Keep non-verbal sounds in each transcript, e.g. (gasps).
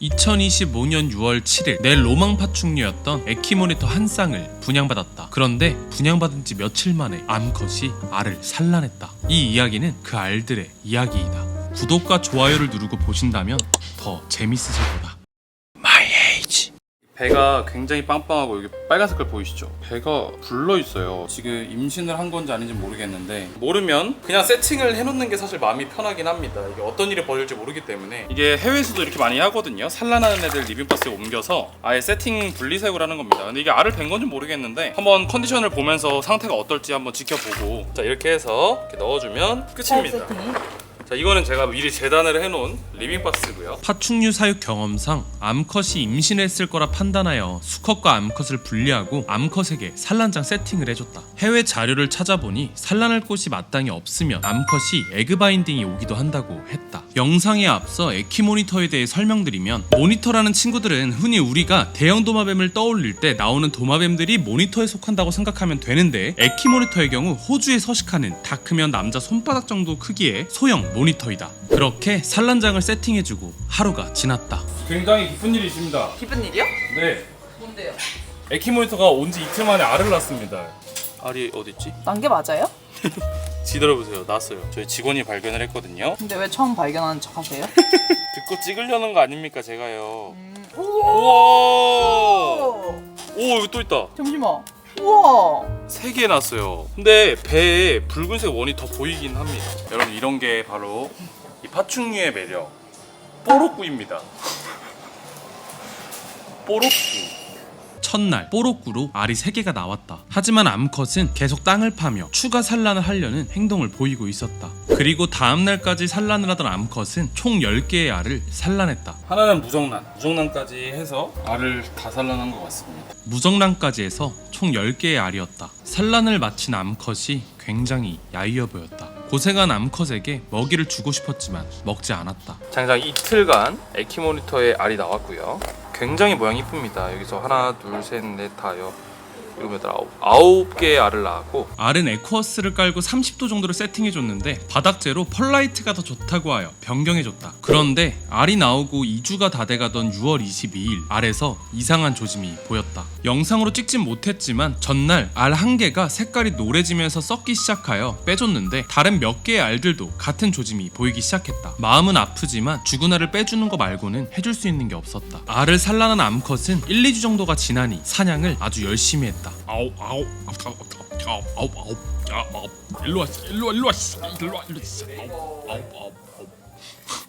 2025년 6월 7일 내 로망 파충류였던 에키모니터 한 쌍을 분양받았다. 그런데 분양받은 지 며칠 만에 암컷이 알을 산란했다. 이 이야기는 그 알들의 이야기이다. 구독과 좋아요를 누르고 보신다면 더 재밌으실 거다. 배가 굉장히 빵빵하고 여기 빨간 색깔 보이시죠? 배가 불러 있어요. 지금 임신을 한 건지 아닌지 모르겠는데 모르면 그냥 세팅을 해놓는 게 사실 마음이 편하긴 합니다. 이게 어떤 일이 벌어질지 모르기 때문에 이게 해외에서도 이렇게 많이 하거든요. 산란하는 애들 리빙박스에 옮겨서 아예 세팅 하는 겁니다. 근데 이게 알을 벤 건지 모르겠는데 한번 컨디션을 보면서 상태가 어떨지 한번 지켜보고 자 이렇게 해서 이렇게 넣어주면 끝입니다. 자 이거는 제가 미리 재단을 해놓은 리빙박스고요. 파충류 사육 경험상 암컷이 임신했을 거라 판단하여 수컷과 암컷을 분리하고 암컷에게 산란장 세팅을 해줬다. 해외 자료를 찾아보니 산란할 곳이 마땅히 없으면 암컷이 에그 바인딩이 오기도 한다고 했다. 영상에 앞서 에키 모니터에 대해 설명드리면 모니터라는 친구들은 흔히 우리가 대형 도마뱀을 떠올릴 때 나오는 도마뱀들이 모니터에 속한다고 생각하면 되는데 에키 모니터의 경우 호주에 서식하는 다 크면 남자 손바닥 정도 크기의 소형 모니터이다. 그렇게 산란장을 세팅해주고 하루가 지났다. 굉장히 기쁜 일이 있습니다. 기쁜 일이요? 네. 뭔데요? 에키 모니터가 온 지 이틀 만에 알을 낳습니다. 알이 어디 있지? 난 게 맞아요? (laughs) 뒤돌아보세요. 낳았어요. 저희 직원이 발견을 했거든요. 근데 왜 처음 발견하는 척 하세요? (laughs) 듣고 찍으려는 거 아닙니까, 제가요. 우와! 오! 오, 여기 또 있다. 잠시만. 우와. 세 개 났어요. 근데 배에 붉은색 원이 더 보이긴 합니다. 여러분 이런 게 바로 이 파충류의 매력. 뽀록구입니다. 뽀록구. 첫날 뽀록구로 알이 3개가 나왔다. 하지만 암컷은 계속 땅을 파며 추가 산란을 하려는 행동을 보이고 있었다. 그리고 다음날까지 산란을 하던 암컷은 총 10개의 알을 산란했다. 하나는 무정란. 무정란까지 해서 알을 다 산란한 것 같습니다. 무정란까지 해서 총 10개의 알이었다. 산란을 마친 암컷이 굉장히 야위어 보였다. 고생한 암컷에게 먹이를 주고 싶었지만 먹지 않았다. 장장 이틀간 에키모니터에 알이 나왔고요. 굉장히 모양이 이쁩니다. 여기서 하나, 둘, 셋, 넷, 다여 일곱, 여덟, 아홉 아홉 개의 알을 낳았고 알은 에쿠어스를 깔고 30도 정도를 세팅해 줬는데 바닥재로 펄라이트가 더 좋다고 하여 변경해 줬다. 그런데 알이 나오고 2주가 다 돼가던 6월 22일 알에서 이상한 조짐이 보였다. 영상으로 찍진 못했지만 전날 알 한 개가 색깔이 노래지면서 썩기 시작하여 빼줬는데 다른 몇 개의 알들도 같은 조짐이 보이기 시작했다. 마음은 아프지만 죽은 알을 빼주는 거 말고는 해줄 수 있는 게 없었다. 알을 산란한 암컷은 1, 2주 정도가 지나니 사냥을 아주 열심히 했다. 아우 아우 아우 아우 아우 아우 야, 아우 일로 왔어 일로 와 일로 왔어 일로 와 일로 왔어 아우 아우 아우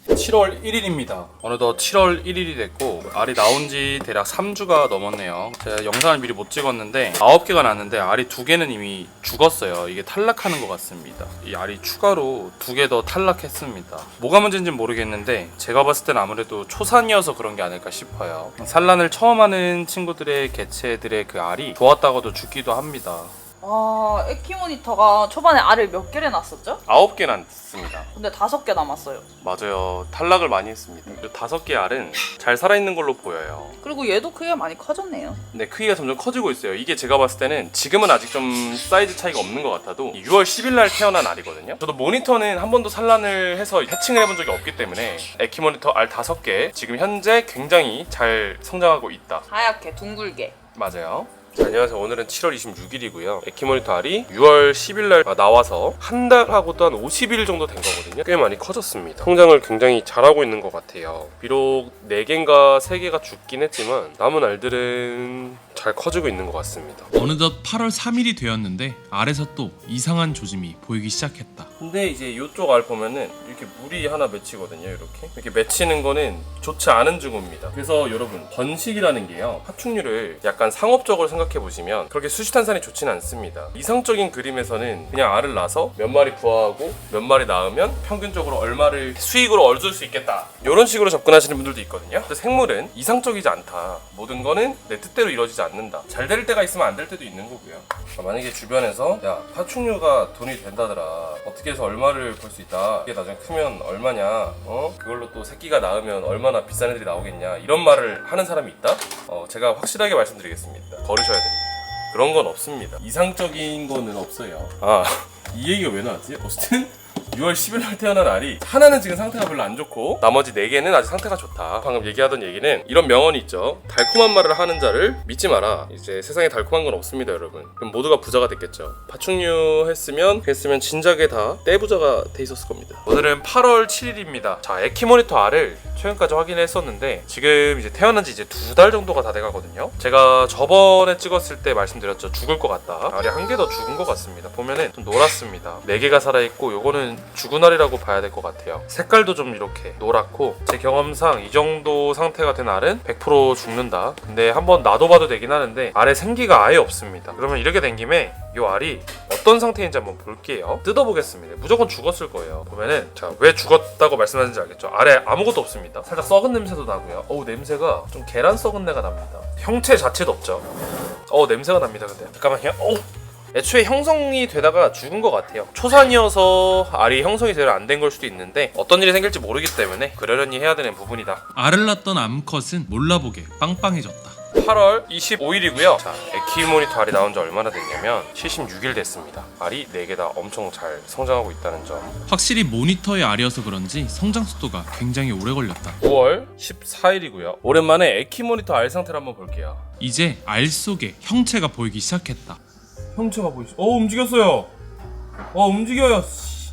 7월 1일입니다. 어느덧 7월 1일이 됐고 알이 나온 지 대략 3주가 넘었네요. 제가 영상을 미리 못 찍었는데 9개가 났는데 알이 2개는 이미 죽었어요. 이게 탈락하는 것 같습니다. 이 알이 추가로 2개 더 탈락했습니다. 뭐가 문제인지는 모르겠는데 제가 봤을 땐 아무래도 초산이어서 그런 게 아닐까 싶어요. 산란을 처음 하는 친구들의 개체들의 그 알이 좋았다고도 죽기도 합니다. 아, 에키 모니터가 초반에 알을 몇 개를 낳았었죠? 9개 났습니다. 근데 다섯 개 남았어요. 맞아요. 탈락을 많이 했습니다. 이 다섯 개 알은 잘 살아있는 걸로 보여요. 그리고 얘도 크기가 많이 커졌네요. 네, 크기가 점점 커지고 있어요. 이게 제가 봤을 때는 지금은 아직 좀 사이즈 차이가 없는 것 같아도 6월 10일 날 태어난 알이거든요. 저도 모니터는 한 번도 산란을 해서 해칭을 해본 적이 없기 때문에 에키 모니터 알 5개 지금 현재 굉장히 잘 성장하고 있다. 하얗게 둥글게. 맞아요. 자, 안녕하세요. 오늘은 7월 26일이고요. 에키모니터 알이 6월 10일 날 나와서 한 달하고 또 한 50일 정도 된 거거든요. 꽤 많이 커졌습니다. 성장을 굉장히 잘하고 있는 것 같아요. 비록 4개인가 3개가 죽긴 했지만 남은 알들은 잘 커지고 있는 것 같습니다. 어느덧 8월 3일이 되었는데 알에서 또 이상한 조짐이 보이기 시작했다. 근데 이제 이쪽 알 보면은 이렇게 물이 하나 맺히거든요. 이렇게 이렇게 맺히는 거는 좋지 않은 증후입니다. 그래서 여러분 번식이라는 게요 파충류를 약간 상업적으로 생각 해 보시면 그렇게 수시탄산이 좋지는 않습니다. 이상적인 그림에서는 그냥 알을 낳아서 몇 마리 부화하고 몇 마리 낳으면 평균적으로 얼마를 수익으로 얻을 수 있겠다. 이런 식으로 접근하시는 분들도 있거든요. 생물은 이상적이지 않다. 모든 거는 내 뜻대로 이루어지지 않는다. 잘 될 때가 있으면 안 될 때도 있는 거고요. 자, 만약에 주변에서 야 파충류가 돈이 된다더라 어떻게 해서 얼마를 벌 수 있다 이게 나중에 크면 얼마냐 어 그걸로 또 새끼가 낳으면 얼마나 비싼 애들이 나오겠냐 이런 말을 하는 사람이 있다 어 제가 확실하게 말씀드리겠습니다 거 르셔야 됩니다. 그런 건 없습니다. 이상적인 거는 없어요. 아. 이 얘기가 왜 나왔지? 어쨌든 6월 10일 날 태어난 알이 하나는 지금 상태가 별로 안 좋고 나머지 4개는 아직 상태가 좋다. 방금 얘기하던 얘기는 이런 명언이 있죠. 달콤한 말을 하는 자를 믿지 마라. 이제 세상에 달콤한 건 없습니다, 여러분. 그럼 모두가 부자가 됐겠죠. 파충류 했으면 했으면 진작에 다 떼부자가 돼 있었을 겁니다. 오늘은 8월 7일입니다. 자, 에키모니터 알을 최근까지 확인했었는데 지금 이제 태어난 지 이제 두 달 정도가 다 돼가거든요. 제가 저번에 찍었을 때 말씀드렸죠. 죽을 것 같다. 알이 한 개 더 죽은 것 같습니다. 보면은 좀 노랗습니다. 네 개가 살아있고 요거는 죽은 알이라고 봐야 될 것 같아요. 색깔도 좀 이렇게 노랗고 제 경험상 이 정도 상태가 된 알은 100% 죽는다. 근데 한번 놔둬봐도 되긴 하는데 알에 생기가 아예 없습니다. 그러면 이렇게 된 김에 요 알이 어떤 상태인지 한번 볼게요. 뜯어보겠습니다. 무조건 죽었을 거예요. 보면은 자 왜 죽었다고 말씀하는지 알겠죠? 아래 아무것도 없습니다. 살짝 썩은 냄새도 나고요. 어우 냄새가 좀 계란 썩은 내가 납니다. 형체 자체도 없죠. 어 냄새가 납니다. 근데 잠깐만요. 어우 애초에 형성이 되다가 죽은 것 같아요. 초산이어서 알이 형성이 제대로 안 된 걸 수도 있는데 어떤 일이 생길지 모르기 때문에 그러려니 해야 되는 부분이다. 알을 낳던 암컷은 몰라보게 빵빵해졌다. 8월 25일이고요. 자, 에키 모니터 알이 나온 지 얼마나 됐냐면 76일 됐습니다. 알이 4개 다 엄청 잘 성장하고 있다는 점. 확실히 모니터의 알이어서 그런지 성장 속도가 굉장히 오래 걸렸다. 5월 14일이고요. 오랜만에 에키 모니터 알 상태를 한번 볼게요. 이제 알 속에 형체가 보이기 시작했다. 형체가 보이시. 어 움직였어요. 어 움직여요. 씨.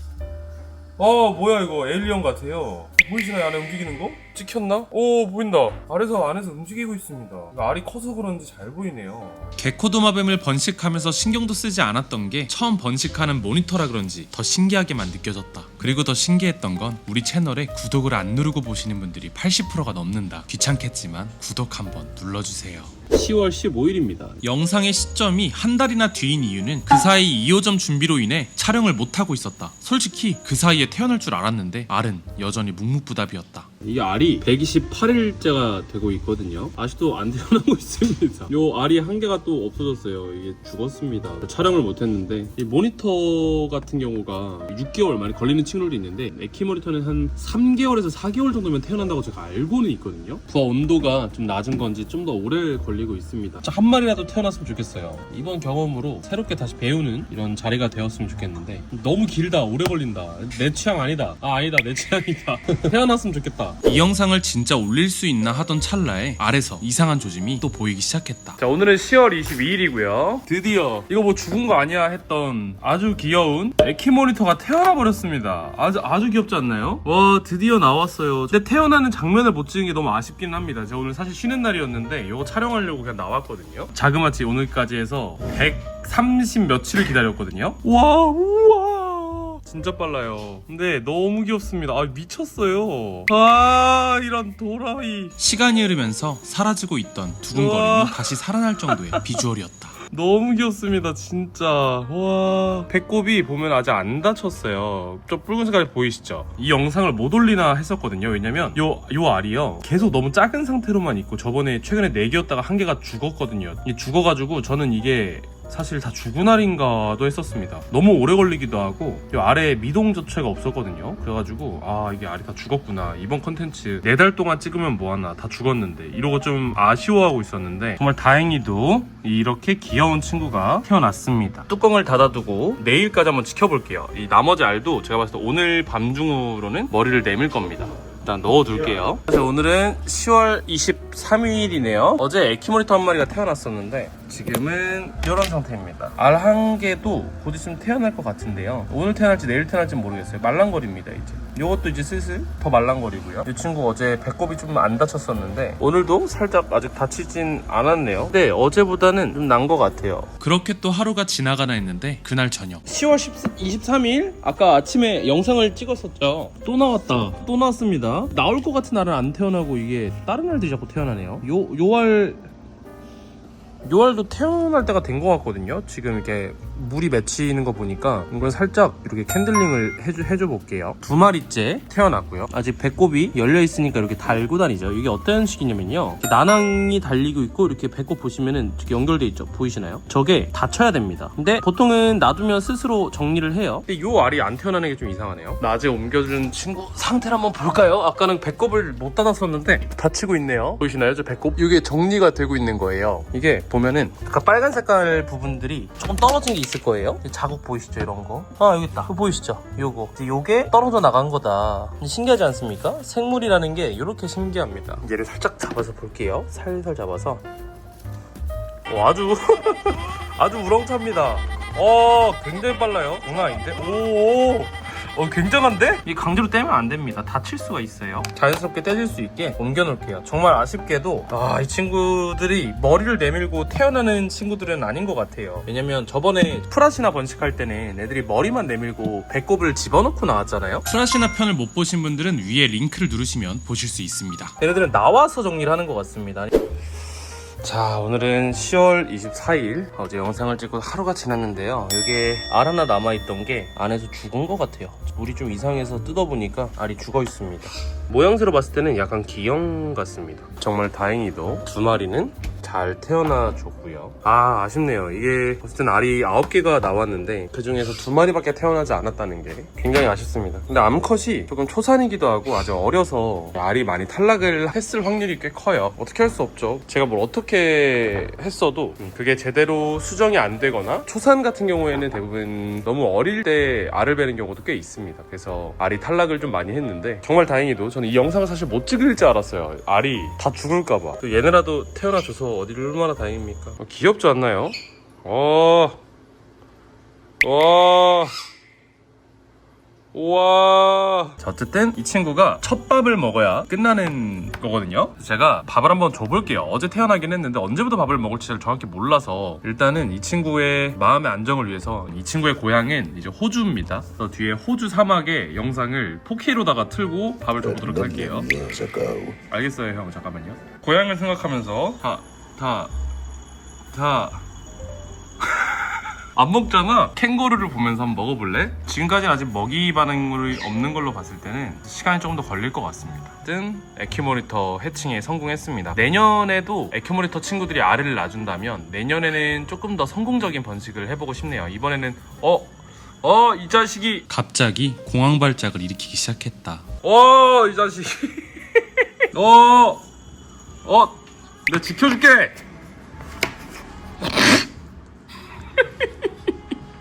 어 뭐야 이거 에일리언 같아요. 보이시나요 안에 움직이는 거? 찍혔나? 오 보인다. 아래서 안에서 움직이고 있습니다. 알이 커서 그런지 잘 보이네요. 개코도마뱀을 번식하면서 신경도 쓰지 않았던 게 처음 번식하는 모니터라 그런지 더 신기하게만 느껴졌다. 그리고 더 신기했던 건 우리 채널에 구독을 안 누르고 보시는 분들이 80%가 넘는다. 귀찮겠지만 구독 한번 눌러주세요. 10월 15일입니다. 영상의 시점이 한 달이나 뒤인 이유는 그 사이 2호점 준비로 인해 촬영을 못하고 있었다. 솔직히 그 사이에 태어날 줄 알았는데 알은 여전히 묵묵부답이었다. 이게 알이 128일째가 되고 있거든요. 아직도 안 (laughs) 태어나고 있습니다. 요 알이 한 개가 또 없어졌어요. 이게 죽었습니다. 촬영을 못했는데 이 모니터 같은 경우가 6개월 만에 걸리는 친구들도 있는데 에키 모니터는 한 3개월에서 4개월 정도면 태어난다고 제가 알고는 있거든요. 부화 온도가 좀 낮은 건지 좀 더 오래 걸리 고 있습니다. 한 마리라도 태어났으면 좋겠어요. 이번 경험으로 새롭게 다시 배우는 이런 자리가 되었으면 좋겠는데 너무 길다, 오래 걸린다. 내 취향 아니다. 아 아니다, 내 취향이다. (laughs) 태어났으면 좋겠다. 이 영상을 진짜 올릴 수 있나 하던 찰나에 알에서 이상한 조짐이 또 보이기 시작했다. 자 오늘은 10월 22일이고요. 드디어 이거 뭐 죽은 거 아니야 했던 아주 귀여운 에키 모니터가 태어나 버렸습니다. 아주 아주 귀엽지 않나요? 와 드디어 나왔어요. 근데 태어나는 장면을 못 찍은 게 너무 아쉽긴 합니다. 제가 오늘 사실 쉬는 날이었는데 이거 촬영하려 고 그냥 나왔거든요. 자그마치 오늘까지 해서 130 며칠을 기다렸거든요. 와 우와 진짜 빨라요. 근데 너무 귀엽습니다. 아 미쳤어요. 아 이런 도라이. 시간이 흐르면서 사라지고 있던 두근거림이 우와. 다시 살아날 정도의 비주얼이었다. 너무 귀엽습니다 진짜. 와. 배꼽이 보면 아직 안 다쳤어요. 좀 붉은 색깔이 보이시죠? 이 영상을 못 올리나 했었거든요. 왜냐면 요, 요 알이요. 계속 너무 작은 상태로만 있고 저번에 최근에 4개였다가 한 개가 죽었거든요. 죽어가지고 저는 이게 사실 다 죽은 알인가도 했었습니다. 너무 오래 걸리기도 하고 이 아래에 미동 자체가 없었거든요. 그래가지고 아 이게 알이 다 죽었구나. 이번 컨텐츠 네 달 동안 찍으면 뭐하나 다 죽었는데 이러고 좀 아쉬워하고 있었는데 정말 다행히도 이렇게 귀여운 친구가 태어났습니다. 뚜껑을 닫아두고 내일까지 한번 지켜볼게요. 이 나머지 알도 제가 봤을 때 오늘 밤 중으로는 머리를 내밀 겁니다. 일단 넣어둘게요. 사실 오늘은 10월 23일이네요. 어제 에키모니터 한 마리가 태어났었는데 지금은 이런 상태입니다. 알 한 개도 곧 있으면 태어날 것 같은데요. 오늘 태어날지 내일 태어날지 모르겠어요. 말랑거립니다 이제. 이것도 이제 슬슬 더 말랑거리고요. 이 친구 어제 배꼽이 좀 안 다쳤었는데 오늘도 살짝 아직 다치진 않았네요. 근데 어제보다는 좀 난 것 같아요. 그렇게 또 하루가 지나가나 했는데 그날 저녁 10월 23일 아까 아침에 영상을 찍었었죠. 또 나왔다. 또 나왔습니다. 나올 것 같은 날은 안 태어나고 이게 다른 날들이 자꾸 태어나네요. 요 요알 요알도 태어날 때가 된 것 같거든요. 지금 이렇게 물이 맺히는 거 보니까 이걸 살짝 이렇게 캔들링을 해줘, 해줘 볼게요. 두 마리째 태어났고요. 아직 배꼽이 열려 있으니까 이렇게 달고 다니죠. 이게 어떤 식이냐면요. 나낭이 달리고 있고 이렇게 배꼽 보시면은 연결돼 있죠. 보이시나요? 저게 닫혀야 됩니다. 근데 보통은 놔두면 스스로 정리를 해요. 근데 요 알이 안 태어나는 게 좀 이상하네요. 낮에 옮겨주는 친구 상태를 한번 볼까요? 아까는 배꼽을 못 닫았었는데 닫히고 있네요. 보이시나요? 저 배꼽? 이게 정리가 되고 있는 거예요. 이게 보면은 아까 빨간 색깔 부분들이 조금 떨어진 게 있을 거예요. 자국 보이시죠 이런 거? 아 여기 있다. 보이시죠? 요거. 이제 요게 떨어져 나간 거다. 신기하지 않습니까? 생물이라는 게 이렇게 신기합니다. 얘를 살짝 잡아서 볼게요. 살살 잡아서. 오, 아주 (laughs) 아주 우렁찹니다. 어, 굉장히 빨라요. 장난 아닌데? 오, 어, 굉장한데? 이 강제로 떼면 안 됩니다. 다칠 수가 있어요. 자연스럽게 떼질 수 있게 옮겨 놓을게요. 정말 아쉽게도, 아, 이 친구들이 머리를 내밀고 태어나는 친구들은 아닌 것 같아요. 왜냐면 저번에 프라시나 번식할 때는 애들이 머리만 내밀고 배꼽을 집어넣고 나왔잖아요. 프라시나 편을 못 보신 분들은 위에 링크를 누르시면 보실 수 있습니다. 얘네들은 나와서 정리를 하는 것 같습니다. 자, 오늘은 10월 24일 어제 영상을 찍고 하루가 지났는데요. 이게 알 하나 남아있던 게 안에서 죽은 것 같아요. 물이 좀 이상해서 뜯어보니까 알이 죽어 있습니다. 모양새로 봤을 때는 약간 기형 같습니다. 정말 다행히도 두 마리는 잘 태어나 줬고요. 아, 아쉽네요. 이게 어쨌든 알이 9개가 나왔는데 그 중에서 두 마리밖에 태어나지 않았다는 게 굉장히 아쉽습니다. 근데 암컷이 조금 초산이기도 하고 아직 어려서 알이 많이 탈락을 했을 확률이 꽤 커요. 어떻게 할 수 없죠. 제가 뭘 어떻게 했어도 그게 제대로 수정이 안 되거나 초산 같은 경우에는 대부분 너무 어릴 때 알을 베는 경우도 꽤 있습니다. 그래서 알이 탈락을 좀 많이 했는데 정말 다행히도 저는 이 영상을 사실 못 찍을 줄 알았어요. 알이 다 죽을까봐. 또 얘네라도 태어나줘서 어디를 얼마나 다행입니까? 어, 귀엽지 않나요? 어, 와. 우와. 자, 어쨌든 이 친구가 첫 밥을 먹어야 끝나는 거거든요. 제가 밥을 한번 줘볼게요. 어제 태어나긴 했는데 언제부터 밥을 먹을지 잘 정확히 몰라서 일단은 이 친구의 마음의 안정을 위해서 이 친구의 고향은 이제 호주입니다. 그래서 뒤에 호주 사막의 영상을 4K로다가 틀고 밥을 줘보도록 할게요. 알겠어요, 형. 잠깐만요. 고향을 생각하면서 다, 다, 다. (laughs) 안 먹잖아. 캥거루를 보면서 한번 먹어볼래? 지금까지는 아직 먹이 반응이 없는 걸로 봤을 때는 시간이 조금 더 걸릴 것 같습니다. 어쨌든 에큐모니터 해칭에 성공했습니다. 내년에도 에큐모니터 친구들이 알을 낳아준다면 내년에는 조금 더 성공적인 번식을 해보고 싶네요. 이번에는 어? 어? 이 자식이 갑자기 공황 발작을 일으키기 시작했다. 어, 이 자식. (laughs) 어, 어, 내가 지켜줄게.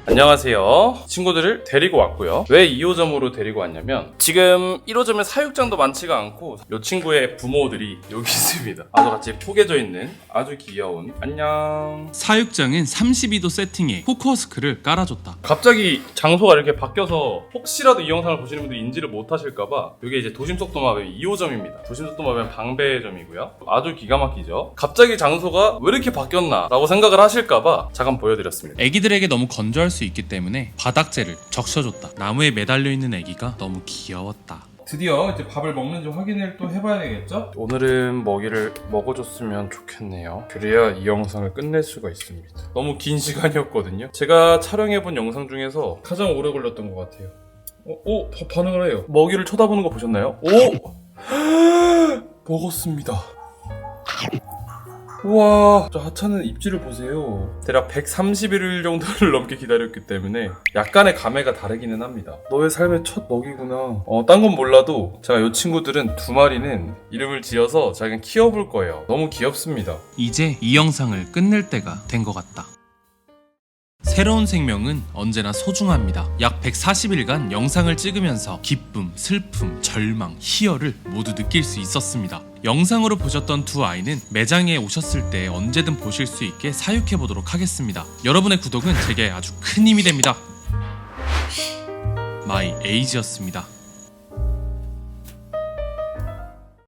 안녕하세요. 친구들을 데리고 왔고요. 왜 2호점으로 데리고 왔냐면 지금 1호점에 사육장도 많지가 않고 이 친구의 부모들이 여기 (laughs) 있습니다. 아주 같이 포개져 있는 아주 귀여운 안녕. 사육장은 32도 세팅에 포커스크를 깔아줬다. 갑자기 장소가 이렇게 바뀌어서 혹시라도 이 영상을 보시는 분들이 인지를 못하실까봐 이게 이제 도심속도마뱀 2호점입니다. 도심속도마뱀 방배점이고요. 아주 기가 막히죠. 갑자기 장소가 왜 이렇게 바뀌었나 라고 생각을 하실까봐 잠깐 보여드렸습니다. 애기들에게 너무 건조할 수 있기 때문에 바닥재를 적셔줬다. 나무에 매달려 있는 애기가 너무 귀여웠다. 드디어 이제 밥을 먹는지 확인을 또 해봐야 되겠죠? 오늘은 먹이를 먹어줬으면 좋겠네요. 그래야 이 영상을 끝낼 수가 있습니다. 너무 긴 시간이었거든요. 제가 촬영해본 영상 중에서 가장 오래 걸렸던 것 같아요. 어, 오, 바- 반응을 해요. 먹이를 쳐다보는 거 보셨나요? 오! (gasps) (gasps) 먹었습니다. 우와, 저 하찮은 입질을 보세요. 대략 130일 정도를 (laughs) 넘게 기다렸기 때문에 약간의 감회가 다르기는 합니다. 너의 삶의 첫 먹이구나. 어, 딴 건 몰라도 제가 이 친구들은 두 마리는 이름을 지어서 그냥 키워볼 거예요. 너무 귀엽습니다. 이제 이 영상을 끝낼 때가 된 것 같다. 새로운 생명은 언제나 소중합니다. 약 140일간 영상을 찍으면서 기쁨, 슬픔, 절망, 희열을 모두 느낄 수 있었습니다. 영상으로 보셨던 두 아이는 매장에 오셨을 때 언제든 보실 수 있게 사육해 보도록 하겠습니다. 여러분의 구독은 제게 아주 큰 힘이 됩니다. 마이 에이지였습니다.